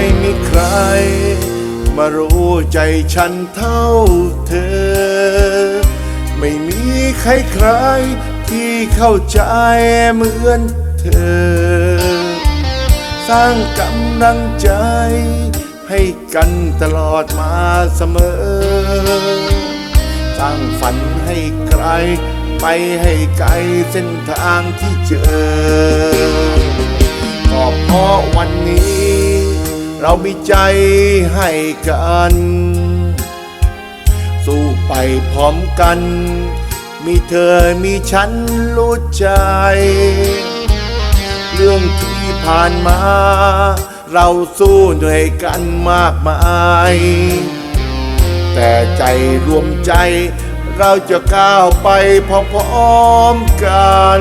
ยมีใคร มารู้ใจฉันเท่าเธอ ไม่มีใครใครที่เข้าใจเหมือนเธอ สร้างกำลังใจ ให้กันตลอดมาเสมอ สร้างฝันให้ไกล ไปให้ไกลเส้นทางที่เจอก็เพราะวันนี้ เรามีใจให้กัน สู้ไปพร้อมกัน มีเธอมีฉันรู้ใจ เรื่องที่ผ่านมา เราสู้ด้วยกันมากมาย แต่ใจรวมใจ เราจะก้าวไปพร้อมๆกัน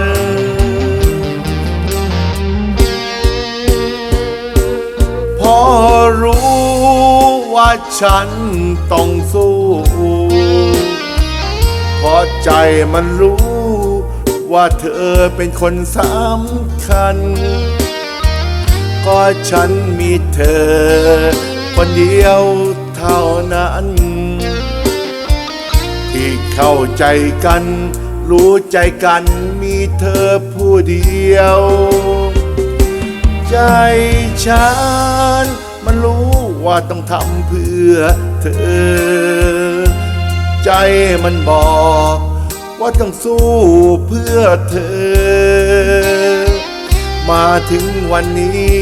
ฉันต้องสู้เพราะใจมันรู้ ว่าเธอเป็นคนสำคัญ ก็ฉันมีเธอ คนเดียวเท่านั้น ที่เข้าใจกัน รู้ใจกันมีเธอผู้เดียว ใจฉันมันรู้ ว่าต้องทำเพื่อเธอ ใจมันบอกว่าต้องสู้เพื่อเธอ มาถึงวันนี้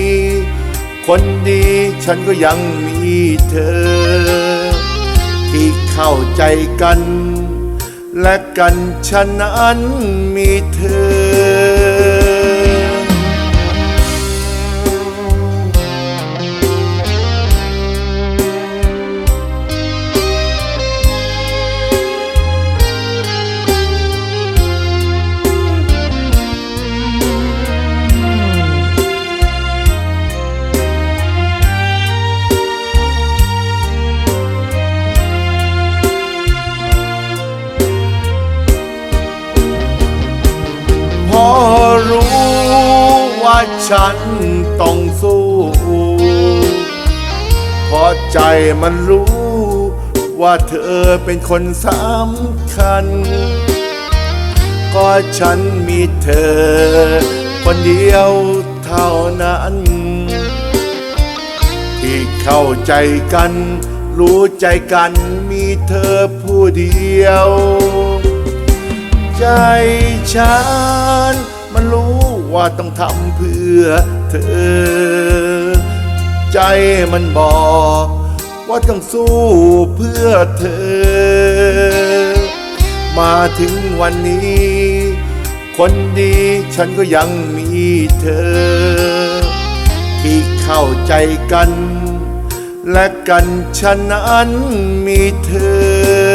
คนดีฉันก็ยังมีเธอ ที่เข้าใจกัน และกันฉะนั้นมีเธอ ฉันต้องสู้เพราะใจมันรู้ ว่าเธอเป็นคนสำคัญ ก็ฉันมีเธอ คนเดียวเท่านั้น ที่เข้าใจกัน รู้ใจกันมีเธอผู้เดียว ใจฉัน ว่าต้องทำเพื่อเธอ ใจมันบอกว่าต้องสู้เพื่อเธอ มาถึงวันนี้ คนดีฉันก็ยังมีเธอ ที่เข้าใจกัน และกันฉะนั้นมีเธอ